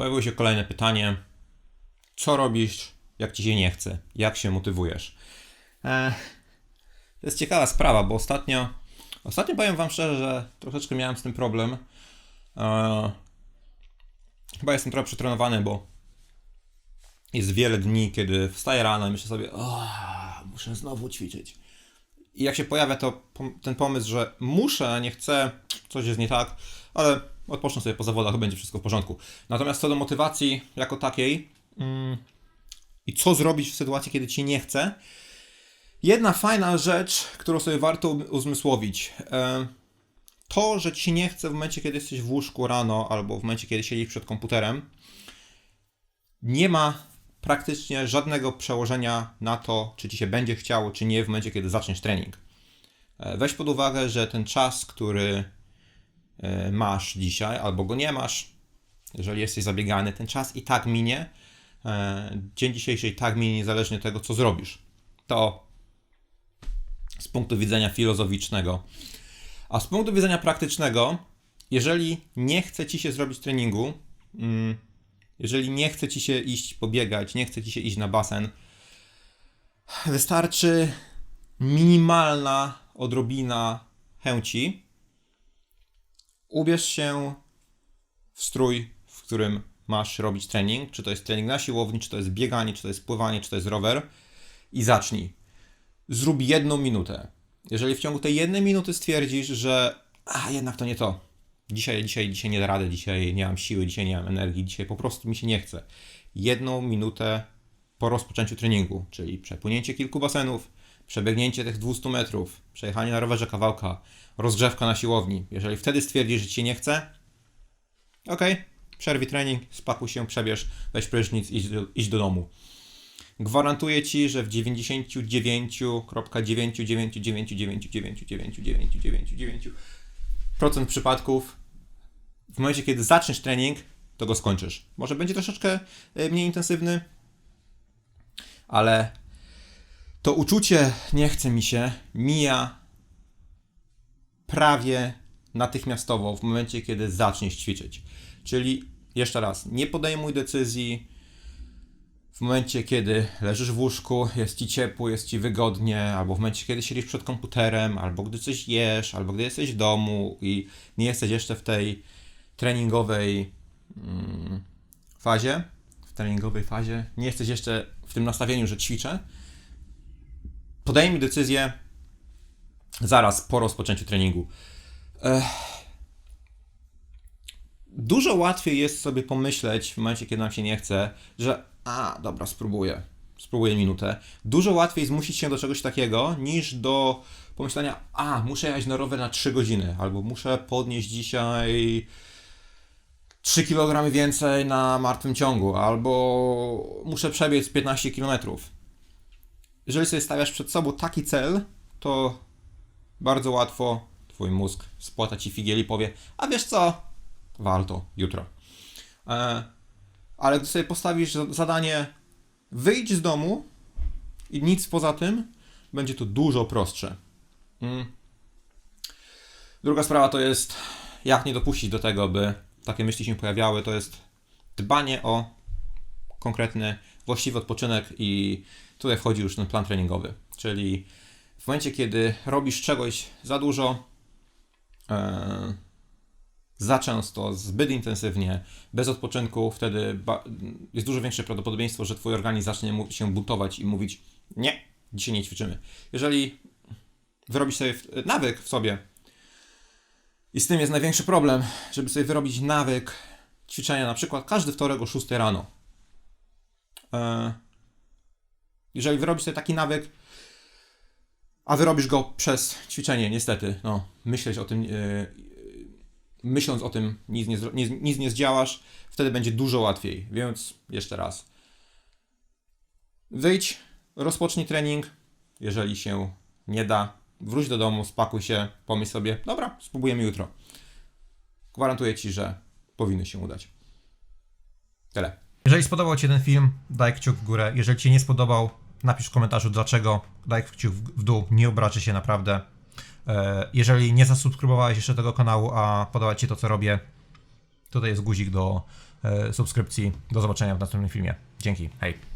Pojawiło się kolejne pytanie. Co robisz, jak ci się nie chce? Jak się motywujesz? E, to jest ciekawa sprawa, bo ostatnio, ostatnio powiem Wam szczerze, że troszeczkę miałem z tym problem. E, chyba jestem trochę przetrenowany, bo jest wiele dni, kiedy wstaję rano i myślę sobie, o, muszę znowu ćwiczyć. I jak się pojawia to, ten pomysł, że muszę, nie chcę, coś jest nie tak, ale odpocznę sobie po zawodach, będzie wszystko w porządku. Natomiast co do motywacji jako takiej mm, i co zrobić w sytuacji, kiedy ci nie chce, jedna fajna rzecz, którą sobie warto uzmysłowić. E, to, że ci nie chce w momencie, kiedy jesteś w łóżku rano albo w momencie, kiedy siedzisz przed komputerem, nie ma praktycznie żadnego przełożenia na to, czy ci się będzie chciało, czy nie w momencie, kiedy zaczniesz trening. E, weź pod uwagę, że ten czas, który masz dzisiaj, albo go nie masz, jeżeli jesteś zabiegany, ten czas i tak minie. E, dzień dzisiejszy i tak minie, niezależnie od tego, co zrobisz. To z punktu widzenia filozoficznego. A z punktu widzenia praktycznego, jeżeli nie chce ci się zrobić treningu, mm, jeżeli nie chce ci się iść pobiegać, nie chce ci się iść na basen, wystarczy minimalna odrobina chęci. Ubierz się w strój, w którym masz robić trening, czy to jest trening na siłowni, czy to jest bieganie, czy to jest pływanie, czy to jest rower i zacznij. Zrób jedną minutę. Jeżeli w ciągu tej jednej minuty stwierdzisz, że a jednak to nie to, Dzisiaj, dzisiaj, dzisiaj nie da rady, dzisiaj nie mam siły, dzisiaj nie mam energii, dzisiaj po prostu mi się nie chce. Jedną minutę po rozpoczęciu treningu, czyli przepłynięcie kilku basenów, przebiegnięcie tych 200 metrów, przejechanie na rowerze kawałka, rozgrzewka na siłowni. Jeżeli wtedy stwierdzisz, że ci nie chce, ok, przerwij trening, spakuj się, przebierz, weź prysznic, idź do, idź do domu. Gwarantuję Ci, że w 99,999999999% przypadków w momencie, kiedy zaczniesz trening, to go skończysz. Może będzie troszeczkę e, mniej intensywny, ale to uczucie nie chce mi się mija prawie natychmiastowo w momencie, kiedy zaczniesz ćwiczyć. Czyli jeszcze raz, nie podejmuj decyzji w momencie, kiedy leżysz w łóżku, jest ci ciepło, jest ci wygodnie, albo w momencie, kiedy siedzisz przed komputerem, albo gdy coś jesz, albo gdy jesteś w domu i nie jesteś jeszcze w tej treningowej mm, fazie, w treningowej fazie, nie jesteś jeszcze w tym nastawieniu, że ćwiczę, podejmij decyzję zaraz po rozpoczęciu treningu. Ech. Dużo łatwiej jest sobie pomyśleć w momencie, kiedy nam się nie chce, że a, dobra, spróbuję, spróbuję minutę. Dużo łatwiej zmusić się do czegoś takiego, niż do pomyślenia, a, muszę jechać na rower na 3 godziny, albo muszę podnieść dzisiaj 3 kg więcej na martwym ciągu, albo muszę przebiec 15 km. Jeżeli sobie stawiasz przed sobą taki cel, to bardzo łatwo twój mózg spłata ci figiel i powie, a wiesz co, warto, jutro. E, ale gdy sobie postawisz zadanie wyjdź z domu i nic poza tym, będzie to dużo prostsze. Mm. Druga sprawa to jest, jak nie dopuścić do tego, by takie myśli się pojawiały, to jest dbanie o konkretny, właściwy odpoczynek i tutaj wchodzi już ten plan treningowy. Czyli w momencie, kiedy robisz czegoś za dużo, e, za często, zbyt intensywnie, bez odpoczynku, wtedy jest dużo większe prawdopodobieństwo, że Twój organizm zacznie się buntować i mówić nie, dzisiaj nie ćwiczymy. Jeżeli wyrobisz sobie nawyk w sobie, i z tym jest największy problem, żeby sobie wyrobić nawyk ćwiczenia na przykład każdy wtorek o 6 rano. E, jeżeli wyrobisz sobie taki nawyk, a wyrobisz go przez ćwiczenie, niestety, no, myśleć o tym, e, myśląc o tym, nic nie, nic, nic nie zdziałasz, wtedy będzie dużo łatwiej. Więc jeszcze raz. Wyjdź, rozpocznij trening. Jeżeli się nie da, wróć do domu, spakuj się, pomyśl sobie, dobra, spróbujemy jutro. Gwarantuję Ci, że powinny się udać. Tyle. Jeżeli spodobał Ci ten film, daj kciuk w górę. Jeżeli Ci nie spodobał, napisz w komentarzu dlaczego. Daj kciuk w dół, nie obraczy się naprawdę. E, jeżeli nie zasubskrybowałeś jeszcze tego kanału, a podoba Ci to, co robię, Tutaj jest guzik do e, subskrypcji. Do zobaczenia w następnym filmie. Dzięki, hej.